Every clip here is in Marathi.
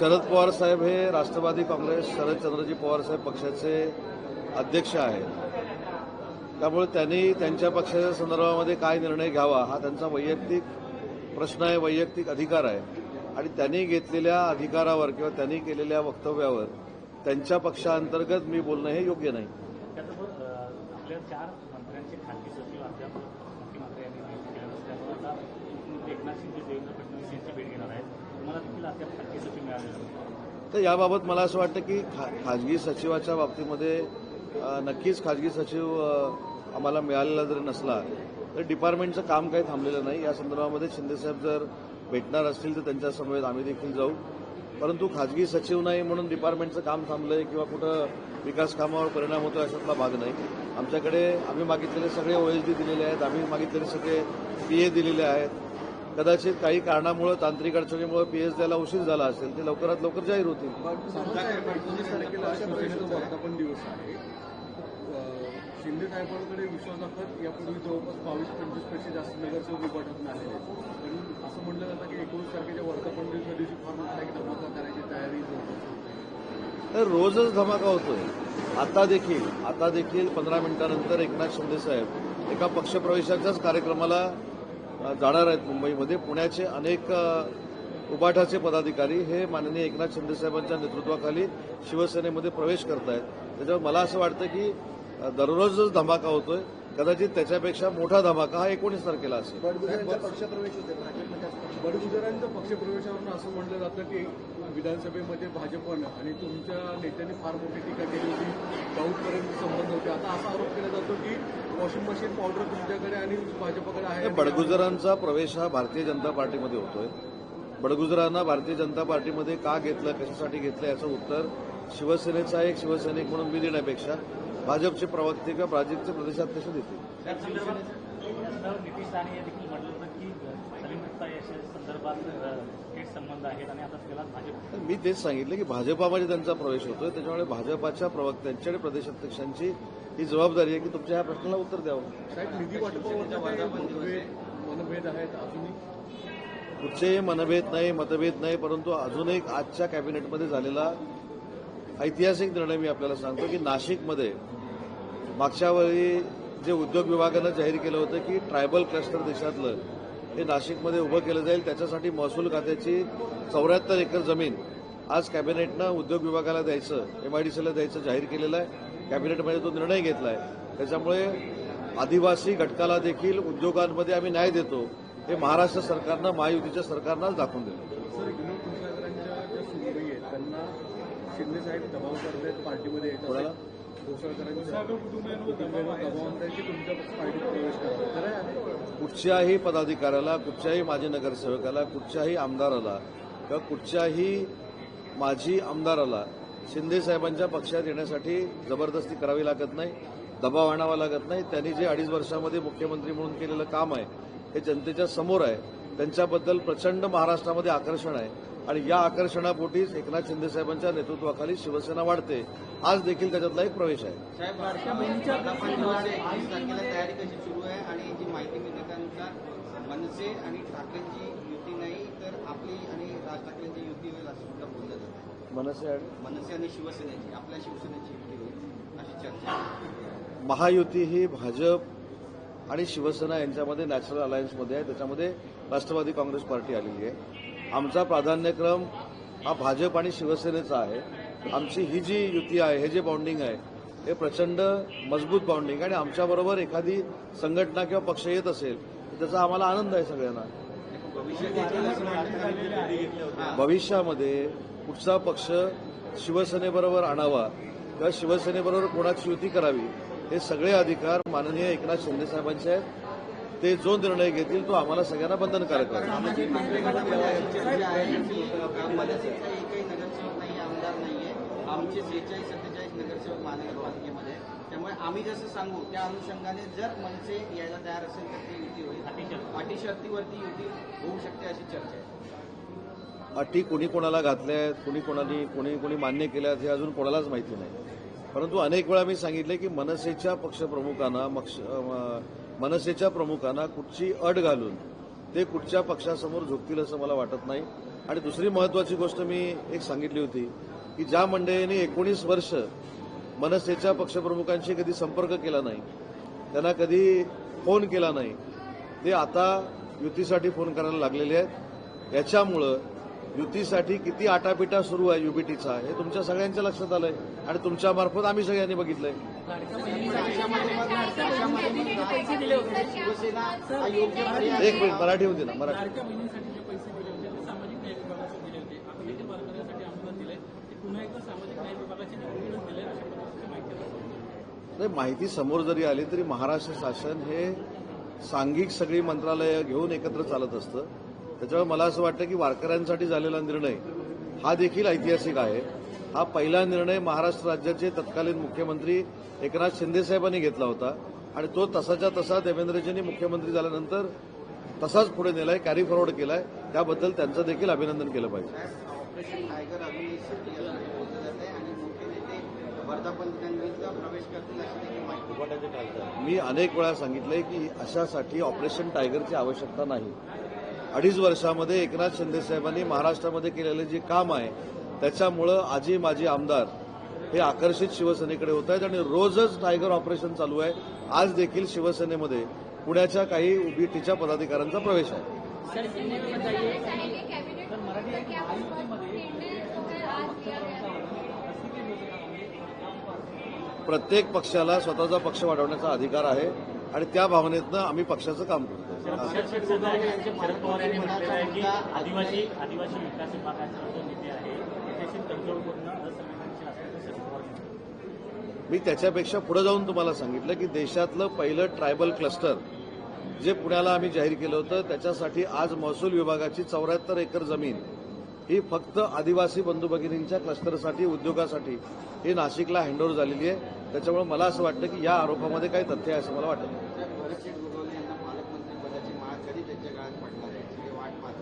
शरद पवार साहेब हे राष्ट्रवादी काँग्रेस शरदचंद्रजी पवार साहेब पक्षाचे अध्यक्ष आहेत. त्यामुळे त्यांनी त्यांच्या पक्षाच्या संदर्भामध्ये काय निर्णय घ्यावा हा त्यांचा वैयक्तिक प्रश्न आहे वैयक्तिक अधिकार आहे. आणि त्यांनी घेतलेल्या अधिकारावर किंवा त्यांनी केलेल्या वक्तव्यावर त्यांच्या पक्षाअंतर्गत मी बोलणं हे योग्य नाही. एकनाथ शिंदे देवेंद्र फडणवीस यांची भेट तर याबाबत मला असं वाटतं की खा खाजगी सचिवाच्या बाबतीमध्ये नक्कीच खाजगी सचिव आम्हाला मिळालेला जर नसला तर डिपार्टमेंटचं काम काही थांबलेलं नाही. या संदर्भामध्ये शिंदेसाहेब जर भेटणार असतील तर त्यांच्या समवेत आम्ही देखील जाऊ. परंतु खाजगी सचिव नाही म्हणून डिपार्टमेंटचं काम थांबलंय किंवा कुठं विकास कामावर परिणाम होतो अशातला भाग नाही. आमच्याकडे आम्ही मागितलेले सगळे ओएसडी दिलेले आहेत. आम्ही मागितलेले सगळे पीए दिलेले आहेत. कदाचित काही कारणामुळे तांत्रिक अडचणीमुळे पीएस द्यायला उशीर झाला असेल ते लवकरात लवकर जाहीर होतील. शिंदे साहेबांकडे विश्वास दाखवत यापूर्वी जवळपास बावीस पंचवीसपेक्षा जास्त नगरसेवक विभागातून आलेले आहेत. पण असं म्हटलं जातं की एकोणीस तारखेच्या वर्धापन दिवसा दिवशी फार मोठा एक धमाका करायची तयारी. तर रोजच धमाका होतोय. आता देखील आता देखील पंधरा मिनिटानंतर एकनाथ शिंदे साहेब एका पक्षप्रवेशाच्याच कार्यक्रमाला जाणार आहेत मुंबईमध्ये. पुण्याचे अनेक उबाठाचे पदाधिकारी हे माननीय एकनाथ शिंदे साहेबांच्या नेतृत्वाखाली शिवसेनेमध्ये प्रवेश करत आहेत त्याच्यामुळे मला असं वाटतं की दररोजच धमाका होतोय. कदाचित त्याच्यापेक्षा मोठा धमाका हा एकोणीस तारखेला असेल. बडगुजरांचा पक्षप्रवेशावरून असं म्हटलं जातं की विधानसभेमध्ये भाजपनं आणि तुमच्या नेत्यांनी फार मोठी टीका केली होती. दाऊदपर्यंत संबंध होते. आता असा आरोप केला जातो की वॉशिंग मशीन पावडर तुमच्याकडे आणि भाजपकडे आहे. बडगुजरांचा प्रवेश हा भारतीय जनता पार्टीमध्ये होतोय. बडगुजरांना भारतीय जनता पार्टीमध्ये का घेतलं कशासाठी घेतलं याचं उत्तर शिवसेनेचा एक शिवसैनिक म्हणून मी देण्यापेक्षा भाजपचे प्रवक्ते किंवा भाजपचे प्रदेशाध्यक्ष देतील. मी तेच सांगितलं की भाजपामध्ये त्यांचा प्रवेश होतोय. त्याच्यामुळे भाजपाच्या प्रवक्त्यांची आणि प्रदेशाध्यक्षांची ही जबाबदारी आहे की तुमच्या ह्या प्रश्नाला उत्तर द्यावं. कुठचेही मनभेद नाही मतभेद नाही परंतु अजून एक आजच्या कॅबिनेटमध्ये झालेला ऐतिहासिक निर्णय मी आपल्याला सांगतो की नाशिकमध्ये मागच्या वेळी जे उद्योग विभागानं जाहीर केलं होतं की ट्रायबल क्लस्टर देशातलं हे नाशिकमध्ये उभं केलं जाईल. त्याच्यासाठी महसूल खात्याची चौऱ्याहत्तर एकर जमीन आज कॅबिनेटनं उद्योग विभागाला द्यायचं एमआयडीसीला द्यायचं जाहीर केलेलं आहे. कॅबिनेटमध्ये तो निर्णय घेतला आहे त्याच्यामुळे आदिवासी घटकाला देखील उद्योगांमध्ये आम्ही न्याय देतो. हे महाराष्ट्र सरकारनं महायुतीच्या सरकारनंच दाखवून दिलं. कुठच्याही पदाधिकाऱ्याला कुठच्याही माजी नगरसेवकाला कुठच्याही आमदाराला किंवा कुठच्याही माजी आमदाराला शिंदे साहेबांच्या पक्षात येण्यासाठी जबरदस्ती करावी लागत नाही दबाव आणावा लागत नाही. त्यांनी जे अडीच वर्षामध्ये मुख्यमंत्री म्हणून केलेलं काम आहे हे जनतेच्या समोर आहे. त्यांच्याबद्दल प्रचंड महाराष्ट्रामध्ये आकर्षण आहे. आणि या आकर्षणापोटीच एकनाथ शिंदे साहेबांच्या नेतृत्वाखाली शिवसेना वाढते. आज देखील त्याच्यातला एक प्रवेश आहे. साहेब वर्धापन दिवस आहे वीस तारखेला तयारी कशी सुरू आहे आणि जी माहिती मिळण्यानुसार मनसे आणि ठाकरेंची युती नाही तर आपली आणि राज ठाकरेंची युती होईल असं सुद्धा बोललं जातं मनसे आणि? मनसे आणि शिवसेनेची आपल्या शिवसेनेची युती होईल अशी चर्चा. आहे. महायुती ही भाजप आणि शिवसेना यांच्यामध्ये नॅचरल अलायन्समध्ये आहे. त्याच्यामध्ये राष्ट्रवादी काँग्रेस पार्टी आलेली आहे. आमचा प्राधान्यक्रम हा भाजप आणि शिवसेनेचा आहे. आमची ही जी युती आहे हे जे बाउंडिंग आहे हे प्रचंड मजबूत बाउंडिंग आणि आमच्याबरोबर एखादी संघटना किंवा पक्ष येत असेल तर त्याचा आम्हाला आनंद आहे सगळ्यांना. भविष्यामध्ये कुठचा पक्ष शिवसेनेबरोबर आणावा किंवा शिवसेनेबरोबर कोणाची युती करावी हे सगळे अधिकार माननीय एकनाथ शिंदे साहेबांचे आहेत. ते जो निर्णय घेतील तो आम्हाला सगळ्यांना बंधनकारक आहे सामाजिक मंत्रिमंडळाची चर्चा आहे की अ, मनसेचा एकही नगरसेवक नाही आमदार नाहीये. आमचे सेहेचाळीस सत्तेचाळीस नगरसेवक महानगरपालिकेमध्ये. त्यामुळे आम्ही जसं सांगू त्या अनुषंगाने जर मनसे यायला तयार असेल तर ती युती होईल. अटी शर्तीवरती युती होऊ शकते अशी चर्चा आहे. अटी कोणी कोणाला घातल्या आहेत कोणी कोणाने कोणी कोणी मान्य केल्या आहेत हे अजून कोणालाच माहिती नाही. परंतु अनेक वेळा मी सांगितले की मनसेच्या पक्षप्रमुखांना मनसेच्या प्रमुखांना कुठची अट घालून ते कुठच्या पक्षासमोर झुकतील असं मला वाटत नाही. आणि दुसरी महत्वाची गोष्ट मी एक सांगितली होती की ज्या मंडळींनी एकोणीस वर्ष मनसेच्या पक्षप्रमुखांशी कधी संपर्क केला नाही त्यांना कधी फोन केला नाही ते आता युतीसाठी फोन करायला लागलेले आहेत. याच्यामुळं युतीसाठी किती आटापिटा सुरू आहे युबीटीचा हे तुमच्या सगळ्यांच्या लक्षात आलंय. आणि तुमच्यामार्फत आम्ही सगळ्यांनी बघितलंय. एक मिनिट मराठी होती ना मराठी. नाही माहिती समोर जरी आली तरी महाराष्ट्र शासन हे सांघिक सगळी मंत्रालय घेऊन एकत्र चालत असतं. त्याच्यामुळे मला असं वाटतं की वारकऱ्यांसाठी झालेला निर्णय हा देखील ऐतिहासिक आहे. हा पहिला निर्णय महाराष्ट्र राज्याचे तत्कालीन मुख्यमंत्री एकनाथ शिंदेसाहेबांनी घेतला होता. आणि तो तसाच्या तसा देवेंद्रजींनी मुख्यमंत्री झाल्यानंतर तसाच पुढे नेलाय कॅरी फॉरवर्ड केलाय. त्याबद्दल त्यांचं देखील अभिनंदन केलं पाहिजे. मी अनेक वेळा सांगितलंय की अशासाठी ऑपरेशन टायगरची आवश्यकता नाही. अडीच वर्षामध्ये एकनाथ शिंदे साहेबांनी महाराष्ट्रामध्ये केलेलं जे काम आहे त्याच्यामुळं आजी माजी आमदार हे आकर्षित शिवसेनेकडे होत आहेत आणि रोजच टायगर ऑपरेशन चालू आहे. आज देखील शिवसेनेमध्ये पुण्याच्या काही उबीटीच्या पदाधिकाऱ्यांचा प्रवेश आहे. प्रत्येक पक्षाला स्वतःचा पक्ष वाढवण्याचा अधिकार आहे आणि त्या भावनेतनं आम्ही पक्षाचं काम करतो शरद पवार यांनी म्हटलेलं आहे की आदिवासी आदिवासी विकास विभागाचे मी त्याच्यापेक्षा पुढे जाऊन तुम्हाला सांगितलं की देशातलं पहिलं ट्रायबल क्लस्टर जे पुण्याला आम्ही जाहीर केलं होतं त्याच्यासाठी आज महसूल विभागाची चौऱ्याहत्तर एकर जमीन ही फक्त आदिवासी बंधू भगिनींच्या क्लस्टरसाठी उद्योगासाठी ही नाशिकला हँडओव्हर झालेली आहे. त्याच्यामुळे मला असं वाटतं की या आरोपामध्ये काही तथ्य आहे असं मला वाटतं नाही. साहेब भरतशेठ गोगावले यांना पालकमंत्री पदाची माळ कधी त्यांच्या काळात पडणार आहे सगळे वाट पाहत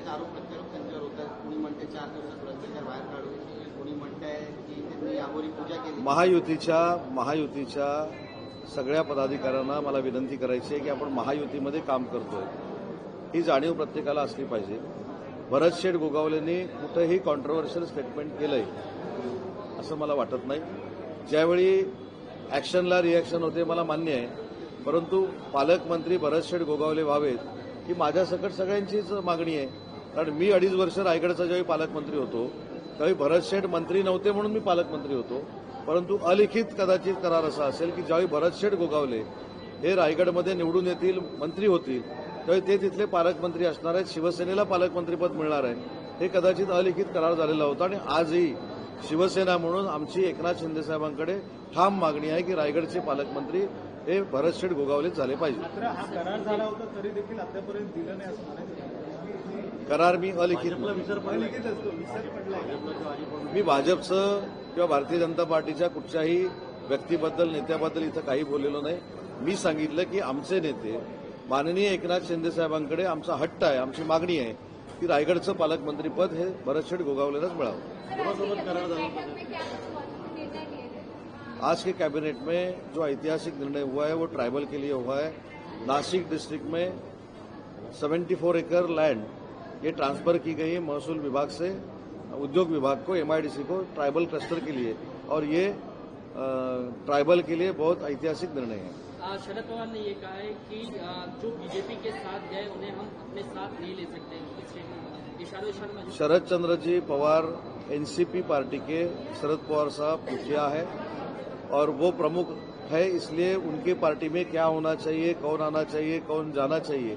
आहेत आरोप प्रत्यारोप त्यांच्यावर होतात कोणी म्हणते चार दिवसात भ्रष्टाचार बाहेर काढू. कोणी म्हणताय की त्यांनी यावरी पूजा केली. महायुतीच्या महायुतीच्या सगळ्या पदाधिकाऱ्यांना मला विनंती करायची आहे की आपण महायुतीमध्ये काम करतोय. ही जाणीव प्रत्येकाला असली पाहिजे. भरत शेठ गोगावलेंनी कुठंही कॉन्ट्रोवर्शियल स्टेटमेंट केलंय असं मला वाटत नाही. ज्यावेळी ॲक्शनला रिॲक्शन होते मला मान्य आहे. परंतु पालकमंत्री भरत शेठ गोगावले व्हावेत ही माझ्यासकट सगळ्यांचीच मागणी आहे. कारण मी अडीच वर्ष रायगडचा ज्यावेळी पालकमंत्री होतो त्यावेळी भरत शेठ मंत्री नव्हते म्हणून मी पालकमंत्री होतो. परंतु अलिखित कदाचित करार असा असेल की ज्यावेळी भरत शेठ गोगावले हे रायगडमध्ये निवडून येतील मंत्री होतील त्यावेळी ते तिथले पालकमंत्री असणार आहेत शिवसेनेला पालकमंत्रीपद मिळणार आहे. हे कदाचित अलिखित करार झालेला होता आणि आजही शिवसेना म्हणून आमची एकनाथ शिंदे साहेबांकडे ठाम मागणी आहे की रायगडचे पालकमंत्री हे भरत शेठ गोगावलेच झाले पाहिजे. करार झाला होता तरी देखील आतापर्यंत दिलं नाही असं करार मी अलिखित मी भाजपचं किंवा भारतीय जनता पार्टीच्या कुठच्याही व्यक्तीबद्दल नेत्याबद्दल इथं काही बोललेलो नाही. मी सांगितलं की आमचे नेते माननीय एकनाथ शिंदे साहेबांकडे आमचा हट्ट आहे आमची मागणी आहे. की रायगडचं पालकमंत्रीपद हे भरतशेठ गोगावलेलाच मिळावं. आज की कैबिनेट में आज के कैबिनेट जो ऐतिहासिक निर्णय हुआ है वो ट्राइबल के लिए हुआ है. नासिक डिस्ट्रिक्ट में 74 एकड़ लैंड ये ट्रांसफ़र की गई है महसूल विभाग से उद्योग विभाग को एमआईडीसी को ट्राइबल क्लस्टर के लिए। और ये ट्राइबल के लिए बहुत ऐतिहासिक निर्णय है। शरद पवार ने ये कहा है कि जो बीजेपी के साथ गए उन्हें हम अपने साथ नहीं ले सकते। शरद चंद्र जी पवार एनसीपी पार्टी के शरद पवार साहब मुखिया है और वो प्रमुख है इसलिए उनके पार्टी में क्या होना चाहिए कौन आना चाहिए कौन जाना चाहिए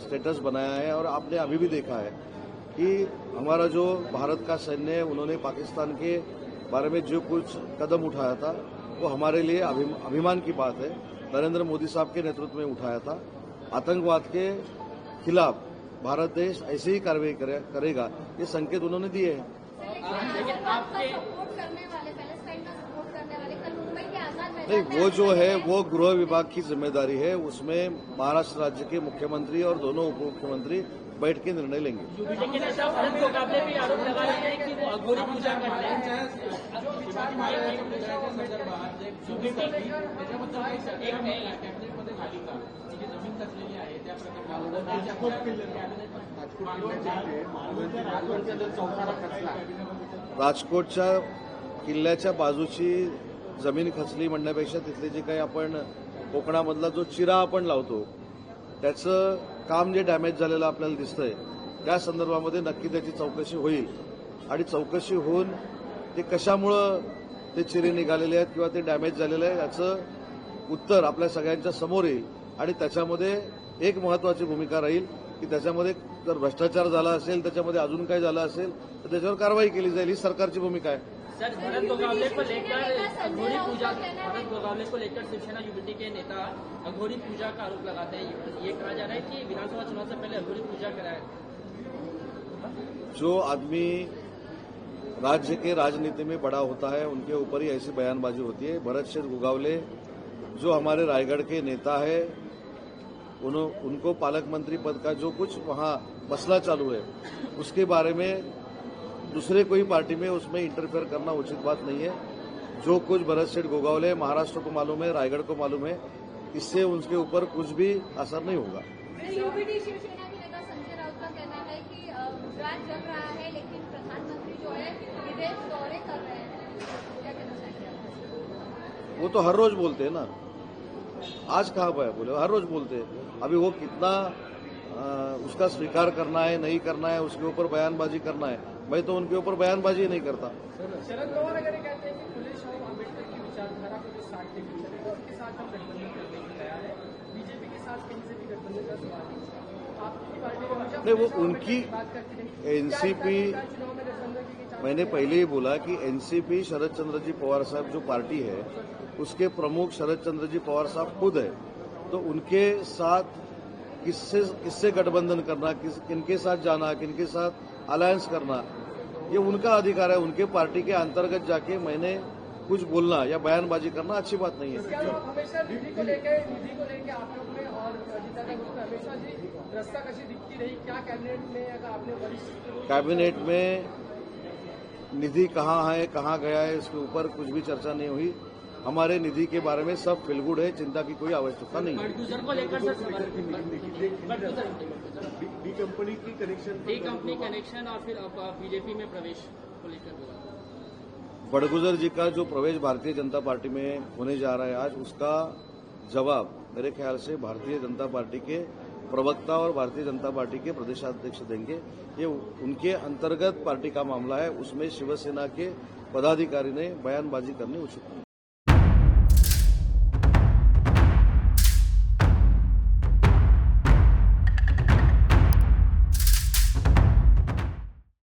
स्टेटस बनाया है और आपने अभी भी देखा है कि हमारा जो भारत का सैन्य है, उन्होंने पाकिस्तान के बारे में जो कुछ कदम उठाया था, वो हमारे लिए अभिमान की बात है। नरेंद्र मोदी साहब के नेतृत्व में उठाया था। आतंकवाद के खिलाफ भारत देश ऐसे ही कार्रवाई करे- करेगा, ये संकेत उन्होंने दिए हैं। नहीं वो जो है वो गृह विभाग की ज़िम्मेदारी है उसमें महाराष्ट्र राज्य के मुख्यमंत्री और दोनों उप मुख्यमंत्री बैठ के निर्णय लेंगे। लेकिन ऐसा भी आरोप लगा रहे हैं कि वो अघोरी पूजा करते हैं। संदर्भात जे सुभेटी त्याच्याबद्दल काही चर्चा कॅबिनेटमध्ये झाली का जी ज़मीन कसलेली आहे त्या राजकोटच्या किल्ल्याच्या बाजूची जमीन खचली म्हणण्यापेक्षा तिथले जे काही आपण कोकणामधला जो चिरा आपण लावतो त्याचं काम जे डॅमेज झालेलं आपल्याला दिसतंय त्या संदर्भामध्ये नक्की त्याची चौकशी होईल. आणि चौकशी होऊन ते कशामुळं ते चिरे निघालेले आहेत किंवा ते डॅमेज झालेलं आहे याचं उत्तर आपल्या सगळ्यांच्या समोर येईल. आणि त्याच्यामध्ये एक महत्वाची भूमिका राहील की त्याच्यामध्ये जर भ्रष्टाचार झाला असेल त्याच्यामध्ये अजून काही झालं असेल तर त्याच्यावर कारवाई केली जाईल ही सरकारची भूमिका आहे. सर भरत गोगावले को लेकर अघोरी पूजा भरत गोगावले को लेकर शिवसेना युवती के नेता अघोरी पूजा का आरोप लगाते हैं। ये कहा जा रहा है कि विधानसभा चुनाव से पहले अघोरी पूजा कराया जो आदमी राज्य के राजनीति में बड़ा होता है उनके ऊपर ही ऐसी बयानबाजी होती है। भरत शेठ गुगावले जो हमारे रायगढ़ के नेता है उन्हों, उनको पालक मंत्री पद का जो कुछ वहाँ मसला चालू है उसके बारे में दूसरे कोई पार्टी में उसमें इंटरफेयर करना उचित बात नहीं है। जो कुछ भरत शेठ गोगावले महाराष्ट्र को मालूम है रायगढ़ को मालूम है इससे उनके ऊपर कुछ भी असर नहीं होगा। यूपीटी शिवसेना के नेता संजय राउत का कहना है कि अ, गुजरात जल रहा है लेकिन प्रधानमंत्री जो है विदेश दौरे कर रहे हैं। क्या कहना चाहेंगे आप? वो तो हर रोज बोलते हैं ना। आज कहाँ पाया बोले? हर रोज बोलते हैं। अभी वो कितना आ, उसका स्वीकार करना है नहीं करना है उसके ऊपर बयानबाजी करना है। मैं तो उनके ऊपर बयानबाजी नहीं करता। शरद पवार अगर ये कहते हैं कि फुले शाह अंबेडकर की विचारधारा को जो साथ तो उनके साथ हम गठबंधन करने के तैयार है। बीजेपी के साथ कहीं से भी गठबंधन का सवाल नहीं है। वो उनकी की एनसीपी की मैंने पहले ही बोला कि एनसीपी शरद चंद्र जी पवार साहब जो पार्टी है उसके प्रमुख शरद चंद्र जी पवार साहब खुद है। तो उनके साथ किससे किससे गठबंधन करना किस किनके साथ जाना किनके साथ अलायंस करना ये उनका अधिकार है उनके पार्टी के अंतर्गत जाके मैंने कुछ बोलना या बयानबाजी करना अच्छी बात नहीं है। इसके हमेशा निधि को लेके निधि को लेके आप लोग में और गीता का ग्रुप में हमेशा जी दिखती रही? क्या कैबिनेट में अगर आपने कैबिनेट में निधि कहाँ है कहाँ गया है इसके ऊपर कुछ भी चर्चा नहीं हुई। हमारे निधि के बारे में सब फिलगुड है चिंता की कोई आवश्यकता नहीं है। कंपनी की कनेक्शन डी कंपनी कनेक्शन और फिर बीजेपी में प्रवेश को लेकर बड़गुजर जी का जो प्रवेश भारतीय जनता पार्टी में होने जा रहा है आज उसका जवाब मेरे ख्याल से भारतीय जनता पार्टी के प्रवक्ता और भारतीय जनता पार्टी के प्रदेशाध्यक्ष देंगे। ये उनके अंतर्गत पार्टी का मामला है उसमें शिवसेना के पदाधिकारी ने बयानबाजी करनी उचित नहीं।